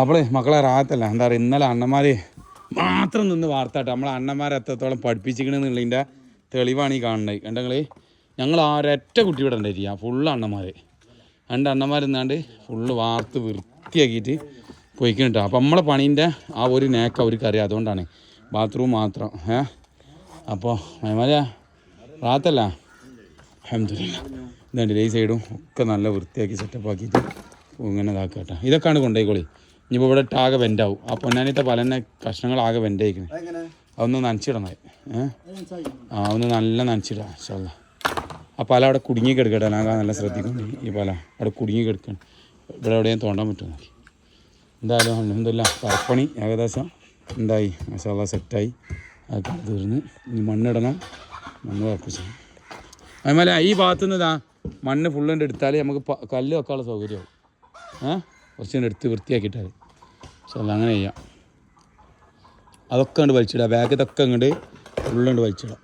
അപ്പോളേ മക്കളെ റാത്തല്ല എന്താ പറയുക ഇന്നലെ അണ്ണന്മാർ മാത്രം നിന്ന് വാർത്താട്ടെ. നമ്മളെ അണ്ണന്മാരെ എത്രത്തോളം പഠിപ്പിച്ചിക്കണെന്നുള്ളതിന്റെ തെളിവാണ് ഈ കാണുന്നത്. കണ്ടെങ്കിൽ ഞങ്ങൾ ആ ഒരൊറ്റ കുട്ടി ഇവിടെ ഉണ്ടായിരിക്കുക ഫുള്ള് അണ്ണന്മാർ രണ്ട് അണ്ണന്മാരെന്നാണ്ട് ഫുള്ള് വാർത്ത് വൃത്തിയാക്കിയിട്ട് പോയിക്കണിട്ടോ അപ്പം നമ്മളെ പണീന്റെ ആ ഒരു നേക്ക് അവർക്ക് അറിയാം. അതുകൊണ്ടാണ് ബാത്റൂം മാത്രം. ഏ? അപ്പോൾ മേമാല റാത്തല്ല അഹമ്മദില്ല ഇതുണ്ട് ഈ സൈഡും ഒക്കെ നല്ല വൃത്തിയാക്കി സെറ്റപ്പ് ആക്കിയിട്ട് ഇങ്ങനെ ഇതാക്കുക കേട്ടോ ഇതൊക്കെയാണ് കൊണ്ടുപോയിക്കോളി. ഇനിയിപ്പോൾ ഇവിടെ ആകെ വെന്റാവും ആ പൊന്നാനിത്തെ പലന്നെ കഷ്ണങ്ങളാകെ വെന്റായിരിക്കുന്നത് അതൊന്ന് നനച്ചിടണം ഏ? ആ ഒന്ന് നല്ല നനച്ചിടാം ഇൻഷാല്ലാ ആ പല അവിടെ കുടുങ്ങി കിടക്കട്ടെ. ഞാൻ നല്ല ശ്രദ്ധിക്കും ഈ പല അവിടെ കുടുങ്ങി കിടക്കണം. ഇവിടെ എവിടെയും തോണ്ടാൻ നോക്കി. എന്തായാലും അലഹമില്ല പറപ്പണി ഏകദേശം എന്തായി. മസാല സെറ്റായി. അതൊക്കെ തീർന്ന് ഇനി മണ്ണിടണം. മണ്ണ് ഉറപ്പിച്ചു അതുപോലെ ഈ ഭാഗത്തു നിന്ന് ഇതാ മണ്ണ് ഫുള്ളുണ്ട് എടുത്താൽ നമുക്ക് കല്ല് വെക്കാനുള്ള സൗകര്യമാവും. ഏ? കുറച്ചുകൊണ്ട് എടുത്ത് വൃത്തിയാക്കിയിട്ടാൽ പക്ഷെ അങ്ങനെ ചെയ്യാം. അതൊക്കെ കണ്ട് വലിച്ചിടുക ബാഗ് ഇതൊക്കെ അങ്ങോട്ട് ഫുള്ളുണ്ട് വലിച്ചിടാം.